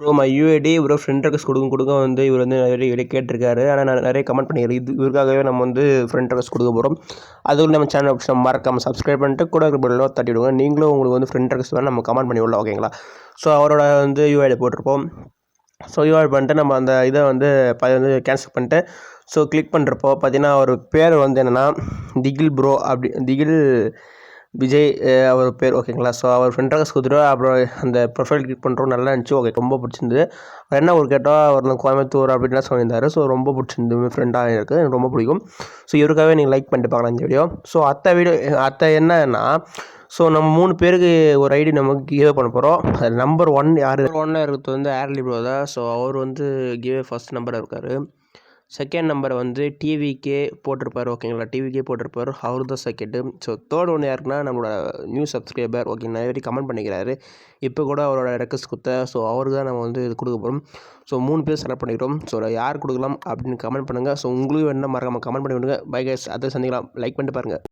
Bro my UID bro friend request கொடுக்க கொடுக்க வந்து இவர் வந்து நிறைய கேட்டிருக்காரு. ஆனால் நான் நிறைய கமெண்ட் பண்ணிக்கிறேன் இது இவருக்காகவே நம்ம வந்து ஃப்ரெண்ட் ரெக்வஸ்ட் கொடுக்க போகிறோம் அதுவும் நம்ம சேனல் ஆப்ஷன் மறக்காமல் சப்ஸ்கிரைப் பண்ணிட்டு கூட இருக்கிற தட்டி விடுங்க. நீங்களும் உங்களுக்கு வந்து ஃப்ரெண்ட் ரெக்வஸ்ட் வேணும் நம்ம கமெண்ட் பண்ணி விடலாம் ஓகேங்களா ஸோ அவரோட வந்து யூஐடி போட்டிருப்போம். ஸோ யூஐடி பண்ணிட்டு நம்ம அந்த இதை வந்து ப வந்து கேன்சல் பண்ணிட்டு ஸோ கிளிக் பண்ணுறப்போ பார்த்தீங்கன்னா அவர் பேர் வந்து என்னென்னா திகில் ப்ரோ அப்படி திகில் விஜய் அவர் பேர் ஓகேங்களா ஸோ அவர் ஃப்ரெண்ட் ரெக்வஸ்ட் கொடுத்துட்டு அப்புறம் அந்த ப்ரொஃபைல் கிளிக் பண்ணுறோம் நல்லா இருந்துச்சு. ஓகே ரொம்ப பிடிச்சிருந்தது. அவர் என்ன ஒரு கேட்டால் அவர் நான் கோயம்புத்தூர் அப்படின்லாம் சொல்லியிருந்தாரு. ஸோ ரொம்ப பிடிச்சிருந்து ஃப்ரெண்டாக இருக்குது எனக்கு. ரொம்ப பிடிக்கும். ஸோ இவருக்காகவே நீங்கள் லைக் பண்ணிட்டு பார்க்கலாம் இந்த வீடியோ ஸோ அத்தை வீடியோ அத்தை என்னன்னா ஸோ நம்ம மூணு பேருக்கு ஒரு ஐடி நமக்கு கிவே பண்ண போகிறோம் அது நம்பர் ஒன் யார்? ஒன்னில் இருக்கிறது வந்து ஏர்லி ப்ரோ தான் ஸோ அவர் வந்து கிவே ஃபஸ்ட் நம்பராக இருக்கார். செகண்ட் நம்பர் வந்து டிவிக்கே போட்டிருப்பார் ஓகேங்களா டிவிக்கே போட்டிருப்பார் அவர் தான் செகண்டு ஸோ தேர்ட் ஒன்று யாருக்குன்னா நம்மளோட நியூ சப்ஸ்கிரைபர் ஓகே நிறைய பேர் கமெண்ட் பண்ணிக்கிறாரு. இப்போ கூட அவரோட ரெக்வஸ்ட் கொடுத்த ஸோ அவருக்கு தான் நம்ம வந்து இது கொடுக்க போகிறோம் ஸோ மூணு பேர் செலக்ட் பண்ணிக்கிறோம். ஸோ யார் கொடுக்கலாம் அப்படின்னு கமெண்ட் பண்ணுங்கள் ஸோ உங்களுக்கு வேணால் மறக்காமல் கமெண்ட் பண்ணி விடுங்க. பை கைஸ் அதை சந்திக்கலாம். லைக் பண்ணிட்டு பாருங்கள்